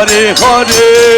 Hare Hare.